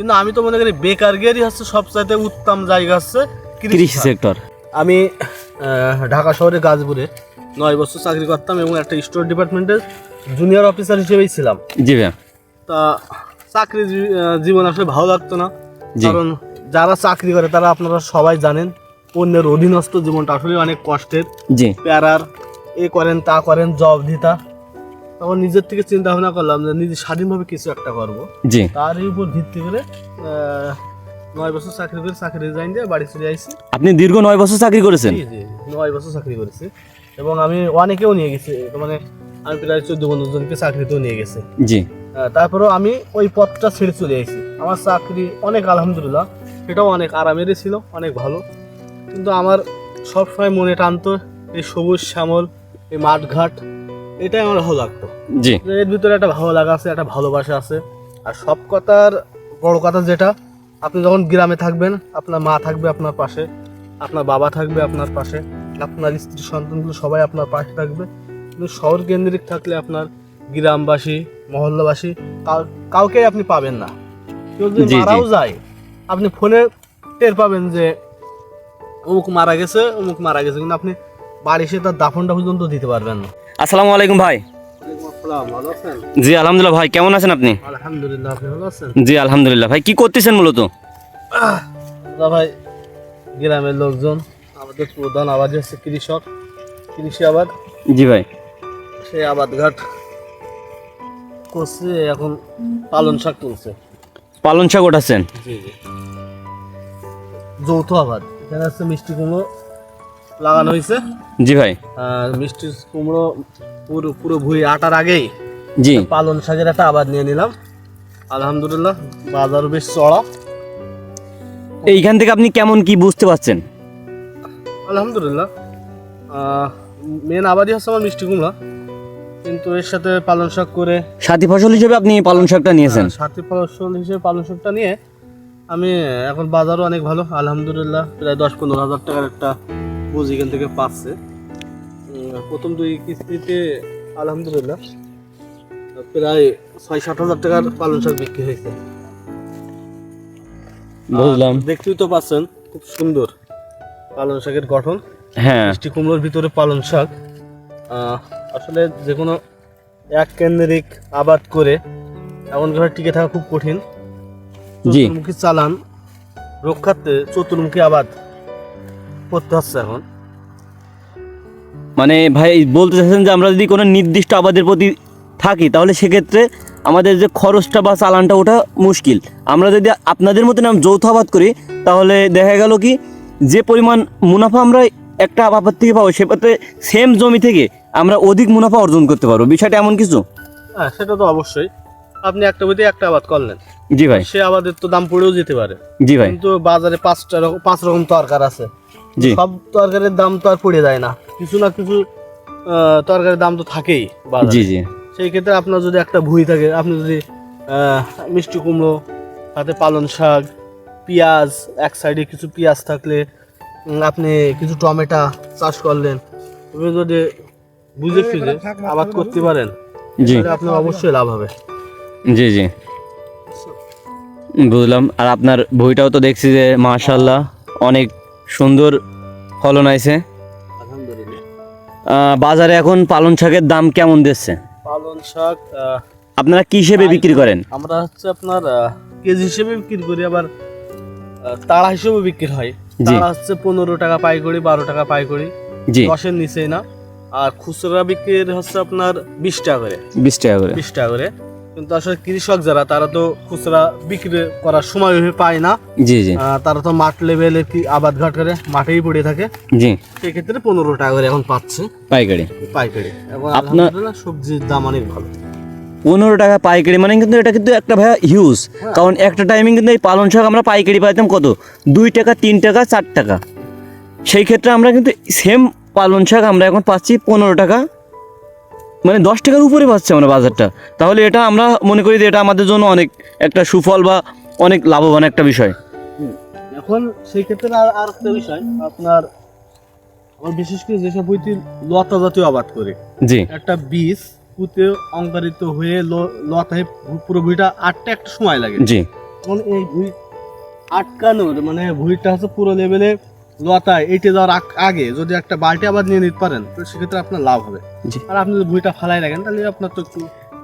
কিন্তু আমি তো মনে করি বেকার গেরই হচ্ছে সবচাইতে উত্তম জায়গা হচ্ছে কৃষি সেক্টর। আমি ঢাকা শহরে গাজপুরে নয় বছর চাকরি করতাম এবং একটা স্টোর ডিপার্টমেন্টের জুনিয়র অফিসার হিসেবেই ছিলাম। জি ভাইয়া। তা চাকরি জীবন আসলে ভালো লাগতো না। কারণ যারা চাকরি করে তারা আপনারা সবাই জানেন অন্যের অধীনস্থ জীবনটা আসলে অনেক কষ্টের। জি। প্যারার এ করেন তা করেন জব দিতা তখন নিজের থেকে চিন্তা ভাবনা করলাম যে নিজে স্বাধীনভাবে কিছু একটা করব। জি। তারই উপর ভিত্তি করে নয় বছর চাকরি করে চাকরি রিজাইন দিয়ে বাড়ি চলে আইছি আপনি দীর্ঘ নয় বছর চাকরি করেছেন? জি জি নয় বছর চাকরি করেছি। এবং আমি অনেকেও নিয়ে গেছি মানে আমি প্রায় চোদ্দ পনেরো জনকে চাকরিতেও নিয়ে গেছি। জি। তারপরেও আমি ওই পথটা ছেড়ে চলে এসেছি আমার চাকরি অনেক আলহামদুলিল্লাহ সেটাও অনেক আরামেরই ছিল অনেক ভালো। কিন্তু আমার সবসময় মনে টানতো এই সবুজ শ্যামল এই মাঠঘাট এটাই আমার ভালো লাগতো। জি। এর ভিতরে একটা ভালো লাগা আছে একটা ভালোবাসা আছে। আর সব কথার বড় কথা যেটা আপনি যখন গ্রামে থাকবেন আপনার মা থাকবে আপনার পাশে আপনার বাবা থাকবে আপনার পাশে আপনার স্ত্রী সন্তানগুলো সবাই আপনার পাশে থাকবে। কিন্তু শহর কেন্দ্রিক থাকলে আপনার গ্রামবাসী মহল্লাবাসী কাউকে আপনি পাবেন না। কেউ যদি। মারাও যায় আপনি ফোনে টের পাবেন যে অমুক মারা গেছে অমুক মারা গেছে। কিন্তু আপনি বাড়ি এসে তার দাফনটা পর্যন্ত দিতে পারবেন না। আসসালামু আলাইকুম ভাই। ভালো জি আলহামদুলিল্লাহ ভাই কেমন আছেন আপনি? আলহামদুলিল্লাহ আপনি ভালো আছেন? জি আলহামদুলিল্লাহ ভাই কি করতেছেন মূলত? ভাই গ্রামের লোকজন আমাদের প্রধান আবাদ হচ্ছে কৃষক কৃষি আবাদ। জি ভাই। সেই আবাদ ঘাট করছে এখন পালন শাক তুলছে। পালন শাক ওঠাচ্ছেন? জি জি। যৌথ আবাদ এখানে হচ্ছে মিষ্টি কুমড়ো লাগানো হয়েছে। জি ভাই। মিষ্টি কুমড়ো পুরো পুরো ভুঁই আটার আগেই জি। পালন শাকের একটা আবাদ নিয়ে নিলাম। আলহামদুলিল্লাহ বাজারও বেশ চড়া। এইখান থেকে আপনি কেমন কি বুঝতে পারছেন? আলহামদুলিল্লাহ মেন আবাদই হচ্ছে আমার মিষ্টি কুমড়া। কিন্তু এর সাথে পালন শাক করে সাথী ফসল হিসেবে আপনি পালন শাকটা নিয়েছেন? সাথী ফসল হিসেবে পালন শাকটা নিয়ে আমি এখন বাজারও অনেক ভালো। আলহামদুলিল্লাহ প্রায় দশ পনেরো হাজার টাকার একটা বুঝ এখান থেকে পাচ্ছে প্রথম দুই কিস্তিতে আলহামদুলিল্লাহ প্রায় ছয় সাত হাজার টাকার পালন শাক বিক্রি হয়েছে। বুঝলাম। দেখতেই তো পাচ্ছেন খুব সুন্দর পালন শাকের গঠন। হ্যাঁ। মিষ্টি কুমড়োর ভিতরে পালন শাক। আসলে যে কোনো এক কেন্দ্রিক আবাদ করে এমনভাবে টিকে থাকা খুব কঠিন। জি। চতুর্মুখী চালান রক্ষার্থে চতুর্মুখী আবাদ। করতে হচ্ছে এখন। মানে ভাই বলতে চাচ্ছেন যে আমরা যদি কোনো নির্দিষ্ট আবাদের প্রতি থাকি তাহলে সেক্ষেত্রে আমাদের যে খরচটা বা চালানটা ওটা মুশকিল। আমরা যদি আপনাদের মতন যৌথ আবাদ করি তাহলে দেখা গেল কি যে পরিমাণ মুনাফা আমরা একটা আবাদ থেকে পাবো সেক্ষেত্রে সেম জমি থেকে আমরা অধিক মুনাফা অর্জন করতে পারব। বিষয়টা এমন কিছু? হ্যাঁ সেটা তো অবশ্যই। আপনি একটা বইতে একটা আবাদ করলেন। জি ভাই। সে আবাদের তো দাম পড়েও যেতে পারে। জি ভাই। কিন্তু বাজারে পাঁচটা পাঁচ রকম তরকার আছে। সব তরকারির দাম তো আর পড়ে যায় না। কিছু না কিছু তরকারির দাম তো থাকেই জি জি। সেই ক্ষেত্রে আপনার যদি একটা ভুঁই থাকে আপনি যদি মিষ্টি কুমড়ো সাথে পালন শাক পেঁয়াজ এক সাইডে কিছু পেঁয়াজ থাকলে আপনি কিছু টমেটো চাষ করলেন তুমি যদি বুঝে ফিরে আবাদ করতে পারেন জি। আপনার অবশ্যই লাভ হবে। জি জি। বুঝলাম। আর আপনার বইটাও তো দেখছি যে মাশাল্লাহ অনেক সুন্দর ফলন আহ, বাজারে এখন পালন শাকের দাম কেমন দিচ্ছে? পালন শাক আপনারা কি হিসেবে বিক্রি করেন? আমরা হচ্ছে আপনার কেজি হিসেবে বিক্রি করি আবার তাড়া হিসেবে বিক্রি হয়। তাড়া হচ্ছে পনেরো টাকা পাইকারি বারো টাকা পাইকারি। জি। দশের নিচেই না। আর খুচরা বিক্রি হচ্ছে আপনার বিশ টাকা করে। বিশ টাকা করে। বিশ টাকা করে। কিন্তু আসলে কৃষক যারা তারা তো খুচরা বিক্রি করার সময় পায় না। জি জি। তারা তো মাঠ লেভেলে কি আবাদ ঘাট করে মাঠেই পড়ে থাকে। জি। সেক্ষেত্রে পনেরো টাকা করে এখন পাচ্ছে পাইকারি। পাইকারি। আপনার- সবজির দাম অনেক ভালো। পনেরো টাকা পাইকারি মানে কিন্তু এটা কিন্তু একটা ভাইয়া হিউজ হ্যাঁ। কারণ একটা টাইমিং কিন্তু এই পালন শাক আমরা পাইকারি পাইতাম কত? দুই টাকা তিন টাকা চার টাকা। সেই ক্ষেত্রে আমরা কিন্তু সেম পালন শাক আমরা এখন পাচ্ছি পনেরো টাকা মানে দশ টাকার উপরে পাচ্ছি আমরা বাজারটা। তাহলে এটা আমরা মনে করি যে এটা আমাদের জন্য অনেক একটা সুফল বা অনেক লাভবান একটা বিষয়। এখন সেই ক্ষেত্রে আর আর একটা বিষয় আপনার আমার বিশেষ করে যেসব বইটি লতা জাতীয় আবাদ করে জি। একটা বীজ পুঁতে অঙ্কারিত হয়ে লতায় পুরো ভুঁইটা আটটা একটা সময় লাগে। জি। তখন এই ভুঁই আটকানোর মানে ভুঁইটা হচ্ছে পুরো লেভেলে লতায় এঁটে যাওয়ার আগে যদি একটা বালতি আবার নিয়ে নিতে পারেন তো সেক্ষেত্রে আপনার লাভ হবে। আর আপনি যদি ভুঁইটা ফালাই রাখেন তাহলে আপনার তো একটু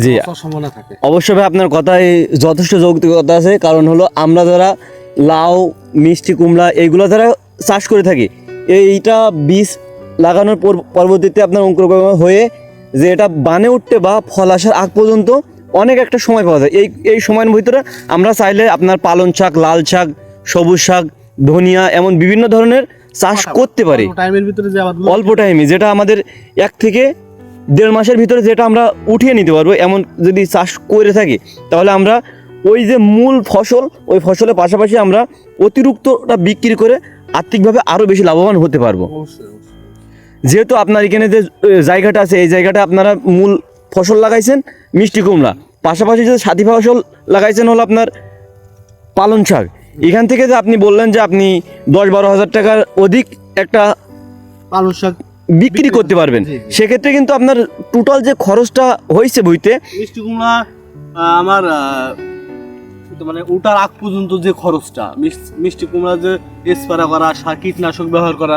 জি। সম্ভাবনা থাকে। অবশ্যই আপনার কথায় যথেষ্ট যৌক্তিকতা আছে কারণ হলো আমরা যারা লাউ মিষ্টি কুমড়া এইগুলো যারা চাষ করে থাকি এইটা বীজ লাগানোর পর- পরবর্তীতে আপনার অঙ্কুরোদ্গম হয়ে যে এটা বানে উঠতে বা ফল আসার আগ পর্যন্ত অনেক একটা সময় পাওয়া যায়। এই এই সময়ের ভিতরে আমরা চাইলে আপনার পালন শাক লাল শাক সবুজ শাক ধনিয়া এমন বিভিন্ন ধরনের চাষ করতে পারি। টাইমের ভিতরে যে অল্প টাইমে যেটা আমাদের এক থেকে দেড় মাসের ভিতরে যেটা আমরা উঠিয়ে নিতে পারব এমন যদি চাষ করে থাকি তাহলে আমরা ওই যে মূল ফসল ওই ফসলের পাশাপাশি আমরা অতিরিক্তটা বিক্রি করে আর্থিকভাবে আরও বেশি লাভবান হতে পারব। যেহেতু আপনার এখানে যে জায়গাটা আছে এই জায়গাটা আপনারা মূল ফসল লাগাইছেন মিষ্টি কুমড়া। পাশাপাশি যে সাথী ফসল লাগাইছেন হলো আপনার পালন শাক। এখান থেকে যে আপনি বললেন যে আপনি দশ বারো হাজার টাকার অধিক একটা পালং শাক বিক্রি করতে পারবেন। সেক্ষেত্রে কিন্তু আপনার টোটাল যে খরচটা হয়েছে বইতে মিষ্টি কুমড়া আমার মানে ওটার আগ পর্যন্ত যে খরচটা মিষ্টি কুমড়া যে স্প্রে করা সার কীটনাশক ব্যবহার করা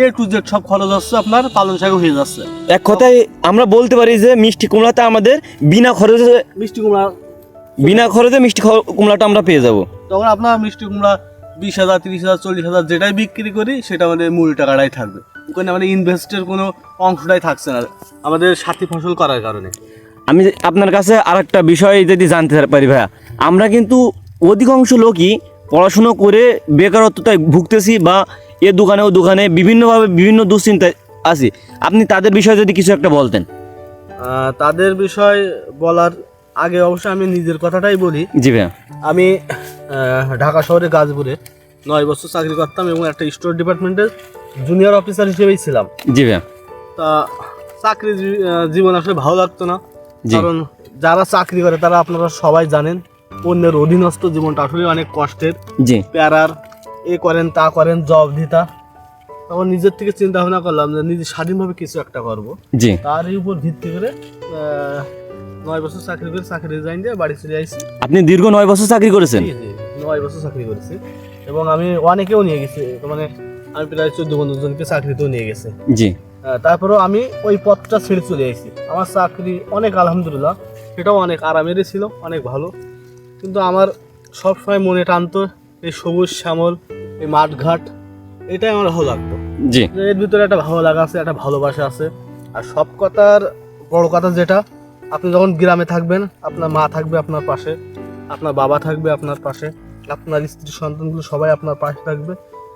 এ টু জেড সব খরচ হচ্ছে আপনার পালং শাক হয়ে যাচ্ছে। এক কথায় আমরা বলতে পারি যে মিষ্টি কুমড়াতে আমাদের বিনা খরচে মিষ্টি কুমড়া বিনা খরচে মিষ্টি কুমড়াটা আমরা পেয়ে যাব। তখন আপনার মিষ্টি কুমড়া বিশ হাজার তিরিশ হাজার চল্লিশ হাজার যেটাই বিক্রি করি সেটা আমাদের মূল টাকাটাই থাকবে। ওখানে আমাদের ইনভেস্টের কোনো অংশটাই থাকছে না আমাদের সাথী ফসল করার কারণে। আমি আপনার কাছে আর একটা বিষয় যদি জানতে পারি ভাইয়া আমরা কিন্তু অধিকাংশ লোকই পড়াশুনো করে বেকারত্বতায় ভুগতেছি বা এ দোকানে ও দোকানে বিভিন্নভাবে বিভিন্ন দুশ্চিন্তায় আছি। আপনি তাদের বিষয়ে যদি কিছু একটা বলতেন। তাদের বিষয় বলার আগে অবশ্যই আমি নিজের কথাটাই বলি। জি ভাইয়া। আমি ঢাকা শহরে গাজপুরে নয় বছর চাকরি করতাম এবং একটা স্টোর ডিপার্টমেন্টের জুনিয়র অফিসার হিসেবেই ছিলাম। জি ভাইয়া। তা চাকরি জীবন আসলে ভালো লাগতো না। কারণ যারা চাকরি করে তারা আপনারা সবাই জানেন অন্যের অধীনস্থ জীবনটা আসলে অনেক কষ্টের। জি। প্যারার এ করেন তা করেন জব দিতা। তখন নিজের থেকে চিন্তা ভাবনা করলাম যে নিজে স্বাধীনভাবে কিছু একটা করব। জি। তারই উপর ভিত্তি করে নয় বছর চাকরি করে চাকরি রিজাইন দিয়ে বাড়ি চলে আসছি আপনি দীর্ঘ নয় বছর চাকরি করেছেন? জি, জি, নয় বছর চাকরি করেছি। এবং আমি অনেকেও নিয়ে গেছি মানে আমি প্রায় চোদ্দ পনেরো জনকে চাকরিতেও নিয়ে গেছে। জি। তারপরেও আমি ওই পথটা ছেড়ে চলে এসেছি আমার চাকরি অনেক আলহামদুলিল্লাহ সেটাও অনেক আরামেরই ছিল অনেক ভালো। কিন্তু আমার সবসময় মনে টানতো এই সবুজ শ্যামল এই মাঠঘাট এটাই আমার ভালো লাগতো। জি। এর ভিতরে একটা ভালো লাগা আছে একটা ভালোবাসা আছে। আর সব কথার বড় কথা যেটা আপনি যখন গ্রামে থাকবেন আপনার মা থাকবে আপনার পাশে আপনার বাবা থাকবে আপনার পাশে আপনার স্ত্রী সন্তানগুলো সবাই আপনার পাশে থাকবে।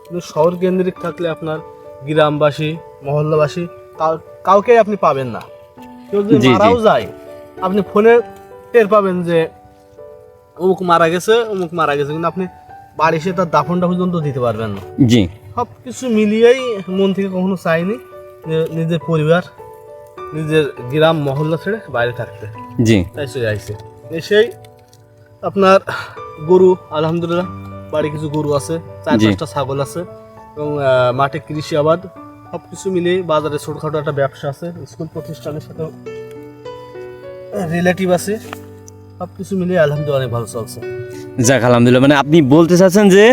কিন্তু শহর কেন্দ্রিক থাকলে আপনার গ্রামবাসী মহল্লাবাসী কাউ- কাউকেই আপনি পাবেন না। কেউ যদি। মারাও যায় আপনি ফোনে টের পাবেন যে অমুক মারা গেছে অমুক মারা গেছে কিন্তু আপনি বাড়ি এসে তার দাফনটা পর্যন্ত দিতে পারবেন না। জি। সব কিছু মিলিয়েই মন থেকে কখনো চাইনি নিজের পরিবার নিজের গ্রাম মহল্লা ছেড়ে বাইরে থাকতে। জি। তাই চলে আসছে এসেই আপনার গরু আলহামদুলিল্লাহ বাড়ি কিছু গরু আছে চার পাঁচটা ছাগল আছে এবং মাঠে কৃষি আবাদ সব কিছু মিলিয়ে বাজারে ছোটখাটো একটা ব্যবসা আছে স্কুল প্রতিষ্ঠানের সাথে রিলেটিভ আছে সব কিছু মিলিয়ে আলহামদুলিল্লাহ অনেক ভালো চলছে। যাক আলহামদুলিল্লাহ। মানে আপনি বলতে চাচ্ছেন যে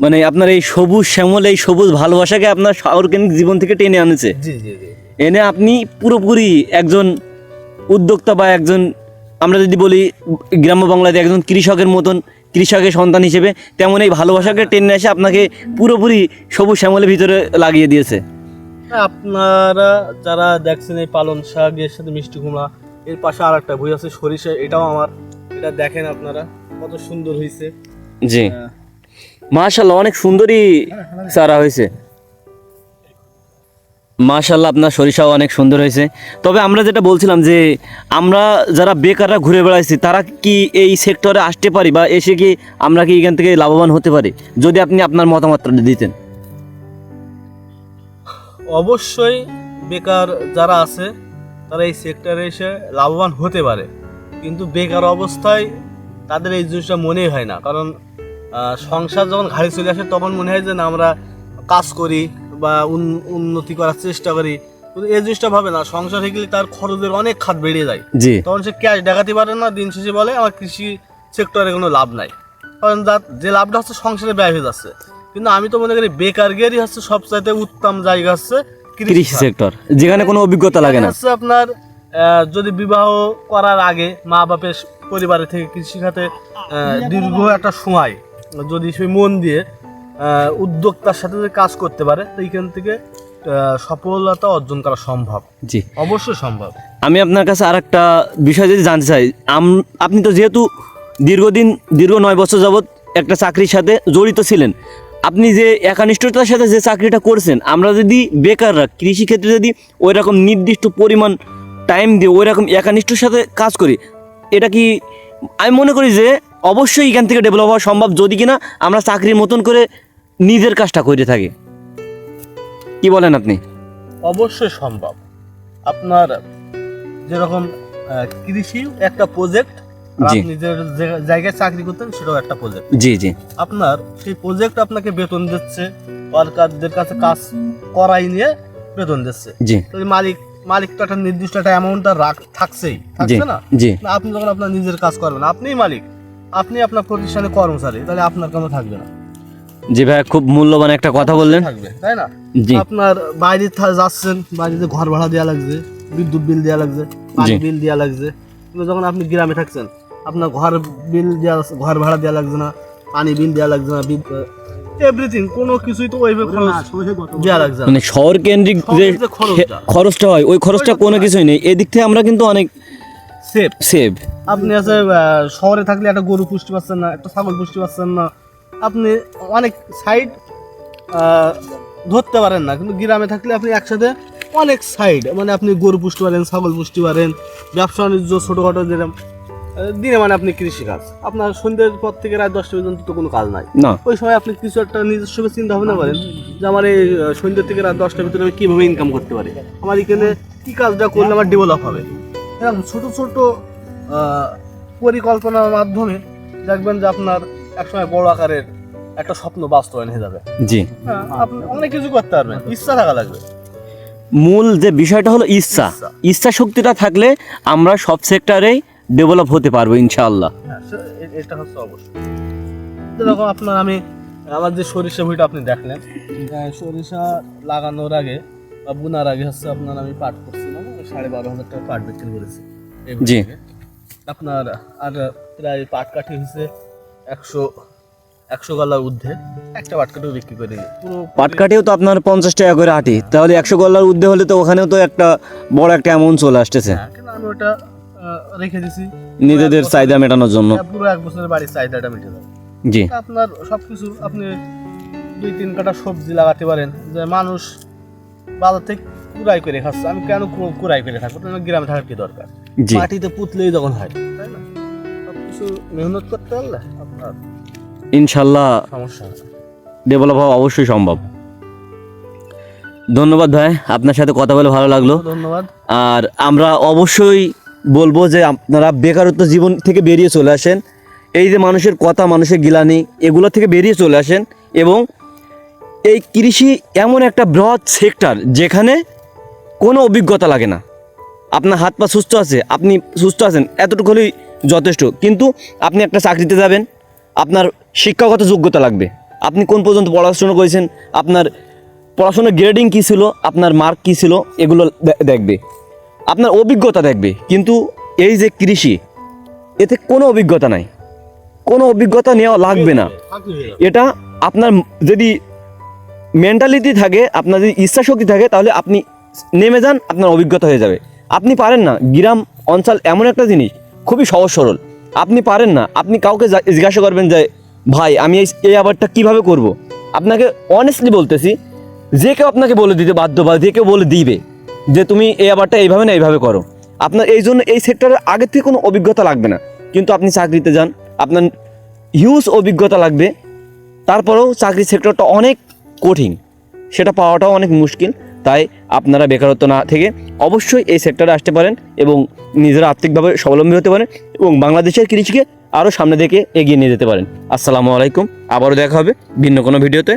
মানে আপনার এই সবুজ শ্যামল এই সবুজ ভালোবাসাকে আপনার শহরকেন্দ্রিক জীবন থেকে টেনে আনেছে? জি জি জি। এনে আপনি পুরোপুরি একজন উদ্যোক্তা বা একজন আমরা যদি বলি গ্রাম্য বাংলাতে একজন কৃষকের মতন কৃষকের সন্তান হিসেবে তেমন এই ভালোবাসাকে টেনে এসে আপনাকে পুরোপুরি সবুজ শ্যামলের ভিতরে লাগিয়ে দিয়েছে। হ্যাঁ, আপনারা যারা দেখছেন এই পালন শাক এর সাথে মিষ্টি কুমড়া এর পাশে আর একটা বই আছে সরিষা এটাও আমার এটা দেখেন আপনারা কত সুন্দর হয়েছে জি। হ্যাঁ। মাশাল্লাহ অনেক সুন্দরই চারা হয়েছে মাশাল্লাহ আপনার সরিষাও অনেক সুন্দর হয়েছে। তবে আমরা যেটা বলছিলাম যে, আমরা যারা বেকাররা ঘুরে বেড়াইছি, তারা কি এই সেক্টরে আসতে পারি বা এসে কি আমরা কি এখান থেকে লাভবান হতে পারি? যদি আপনি আপনার মতামতটা দিতেন। অবশ্যই বেকার যারা আছে, তারা এই সেক্টরে এসে লাভবান হতে পারে। কিন্তু বেকার অবস্থায় তাদের এই জিনিসটা মনেই হয় না। কারণ সংসার যখন ঘাড়ি চলে আসে, তখন মনে হয় যে না, আমরা কাজ করি বা উন- উন্নতি করার চেষ্টা করি। কিন্তু এই জিনিসটা ভাবে না সংসার হয়ে গেলে তার খরচের অনেক খাত বেড়ে যায়। জি। তখন সে ক্যাশ দেখাতে পারে না দিন শেষে বলে আমার কৃষি সেক্টরে কোনো লাভ নাই। কারণ যার- যে লাভটা হচ্ছে সংসারে ব্যয় হয়ে যাচ্ছে। কিন্তু আমি তো মনে করি বেকার বেকারগেরই হচ্ছে সবচাইতে উত্তম জায়গা হচ্ছে কৃষি কৃষি সেক্টর যেখানে কোনো অভিজ্ঞতা লাগে না। হচ্ছে আপনার যদি বিবাহ করার আগে মা বাপের পরিবারের থেকে কৃষিখাতে আহ, দীর্ঘ একটা সময় যদি সে মন দিয়ে উদ্যোক্তার সাথে যদি কাজ করতে পারে তো এইখান থেকে সফলতা অর্জন করা সম্ভব। জি। অবশ্যই সম্ভব। আমি আপনার কাছে আর একটা বিষয় যদি জানতে চাই আপনি তো যেহেতু দীর্ঘদিন দীর্ঘ নয় বছর যাবৎ একটা চাকরির সাথে জড়িত ছিলেন আপনি যে একানিষ্ঠতার সাথে যে চাকরিটা করছেন আমরা যদি বেকাররা কৃষিক্ষেত্রে যদি ওই রকম নির্দিষ্ট পরিমাণ টাইম দিয়ে ওই রকম একানিষ্ঠর সাথে কাজ করি এটা কি আমি মনে করি যে অবশ্যই এখান থেকে ডেভেলপ হওয়া সম্ভব যদি কিনা আমরা চাকরির মতন করে নিজের কাজটা করে থাকি। কি বলেন আপনি? অবশ্যই সম্ভব। আপনার যেরকম কৃষি একটা প্রজেক্ট যে- জায়গায় চাকরি করতেন সেটাও একটা প্রজেক্ট জি জি। আপনার সেই প্রজেক্ট আপনাকে বেতন দিচ্ছে ওয়ার্কারদের কাছে কাজ করাই নিয়ে বেতন দিচ্ছে। জি। মালিক মালিক তো একটা নির্দিষ্ট একটা অ্যামাউন্ট রাখ থাকছেই। থাকছে না? জি। না, আপনি যখন আপনার নিজের কাজ করবেন আপনিই মালিক। আপনি আপনার প্রতিষ্ঠানে কর্মচারী তাহলে আপনার কোনো থাকবে না? জি ভাই খুব মূল্যবান একটা কথা বললেন। তাই না? জি। আপনার বাইরে যাচ্ছেন বাইরে ঘর ভাড়া দেওয়া লাগছে বিদ্যুৎ বিল দেওয়া লাগছে পানি বিল দেওয়া লাগছে। কিন্তু যখন আপনি গ্রামে থাকছেন আপনার ঘর বিল দেওয়া ঘর ভাড়া দেওয়া লাগছে না পানি বিল দেওয়া লাগছে না এভরিথিং কোনো কিছুই তো ওইভাবে খরচ দেওয়া লাগছে না। মানে শহর কেন্দ্রিক যে খরচটা। হয় ওই খরচটা কোনো কিছুই নেই। এদিক থেকে আমরা কিন্তু অনেক সেফ সেভ আপনি আছে শহরে থাকলে একটা গরু পুষতে পারছেন না একটা ছাগল পুষতে পারছেন না আপনি অনেক সাইড ধরতে পারেন না। কিন্তু গ্রামে থাকলে আপনি একসাথে অনেক সাইড মানে আপনি গরু পুষতে পারেন ছাগল পুষতে পারেন ব্যবসা বাণিজ্য ছোটোখাটো যেরকম দিনে মানে আপনি কৃষিকাজ। আপনার সন্ধ্যের পর থেকে রাত দশটা পর্যন্ত তো কোনো কাজ নাই। ওই সময় আপনি কিছু একটা নিজস্ব চিন্তা ভাবনা করেন যে আমার এই আহ, সন্ধ্যে থেকে রাত দশটার ভিতরে আমি কীভাবে ইনকাম করতে পারি? আমার এখানে কী কাজটা করলে আমার ডেভেলপ হবে? এরকম ছোট ছোট পরিকল্পনার মাধ্যমে দেখবেন যে আপনার একসময় বড় আকারের একটা স্বপ্ন বাস্তবায়ন হয়ে যাবে। জি। হ্যাঁ আপনি অনেক কিছু করতে পারবেন ইচ্ছা থাকা লাগবে। মূল যে বিষয়টা হলো ইচ্ছা। ইচ্ছা। শক্তিটা থাকলে আমরা সব সেক্টরেই ডেভেলপ হতে পারব ইনশাআল্লাহ। হ্যাঁ এটা হচ্ছে অবশ্যই। যেরকম আপনার আমি আমার যে সরিষা ভুঁইটা আপনি দেখলেন সরিষা লাগানোর আগে বা বুনার আগে হচ্ছে আপনার আমি পাট করছিলাম সাড়ে বারো হাজার টাকা পাট বিক্রি করেছি। জি। আপনার আর প্রায় পাট কাঠি হয়েছে একশো একশো গলার ঊর্ধ্বে একটা পাটকাঠিও বিক্রি করে দিই। পুরো পাটকাঠিও তো আপনার পঞ্চাশ টাকা করে আটি। তাহলে একশো গলার উদ্দে হলে তো ওখানেও তো একটা বড় একটা অ্যামাউন্ট চলে আসতেছে। হ্যাঁ, কিন্তু আমি ওটা রেখে দিছি। নিজেদের চাহিদা মেটানোর জন্য। হ্যাঁ, পুরো এক বছরের বাড়ির চাহিদাটা মিটে যাবে। জি। আপনার সবকিছু আপনি দুই তিন কাটা সবজি লাগাতে পারেন যে মানুষ বাজার থেকে কুড়াই করে খাচ্ছে। আমি কেন কু- কুড়াই করে খাব? তোমার গ্রামে থাকার কি দরকার? জি। মাটিতে পুতলেই যখন হয় তাই না? সবকিছু মেহনত করতে পারলে আপনার ইনশাল্লাহ সমস্যা ডেভেলপ হওয়া অবশ্যই সম্ভব। ধন্যবাদ ভাই আপনার সাথে কথা বলে ভালো লাগল। ধন্যবাদ। আর আমরা অবশ্যই বলব যে আপনারা বেকারত্ব জীবন থেকে বেরিয়ে চলে আসেন। এই যে মানুষের কথা মানুষের গিলানি এগুলো থেকে বেরিয়ে চলে আসেন এবং এই কৃষি এমন একটা বৃহৎ সেক্টর যেখানে কোনো অভিজ্ঞতা লাগে না। আপনার হাত পা সুস্থ আছে আপনি সুস্থ আছেন এতটুকু হলেই যথেষ্ট। কিন্তু আপনি একটা চাকরিতে যাবেন, আপনার শিক্ষাগত যোগ্যতা লাগবে। আপনি কোন পর্যন্ত পড়াশোনা করেছেন, আপনার পড়াশোনার গ্রেডিং কী ছিল, আপনার মার্ক কী ছিল, এগুলো দেখবে। আপনার অভিজ্ঞতা দেখবে। কিন্তু এই যে কৃষি, এতে কোনো অভিজ্ঞতা নাই। কোনো অভিজ্ঞতা নেওয়া লাগবে না। এটা আপনার যদি মেন্টালিটি থাকে, আপনার যদি ইচ্ছা শক্তি থাকে, তাহলে আপনি নেমে যান, আপনার অভিজ্ঞতা হয়ে যাবে। আপনি পারেন না। গ্রাম অঞ্চল এমন একটা জিনিস খুবই সহজ সরল। আপনি পারেন না, আপনি কাউকে জিজ্ঞাসা করবেন যে, ভাই, আমি এই এই আবারটা কীভাবে করব। আপনাকে অনেস্টলি বলতেছি, যে কেউ আপনাকে বলে দিতে বাধ্য বা যে কেউ বলে দিবে, যে তুমি এই আবারটা এইভাবে না এইভাবে করো। আপনার এই জন্য এই সেক্টরের আগে থেকে কোনো অভিজ্ঞতা লাগবে না। কিন্তু আপনি চাকরিতে যান, আপনার হিউজ অভিজ্ঞতা লাগবে। তারপরেও চাকরি সেক্টরটা অনেক কঠিন। সেটা পাওয়াটাও অনেক মুশকিল। তাই আপনারা বেকারত্ব না থেকে অবশ্যই এই সেক্টরে আসতে পারেন এবং নিজেরা আর্থিকভাবে স্বাবলম্বী হতে পারেন এবং বাংলাদেশের কৃষিকে আরও সামনে দিকে এগিয়ে নিয়ে যেতে পারেন। আসসালামু আলাইকুম, আবারও দেখা হবে ভিন্ন কোনো ভিডিওতে।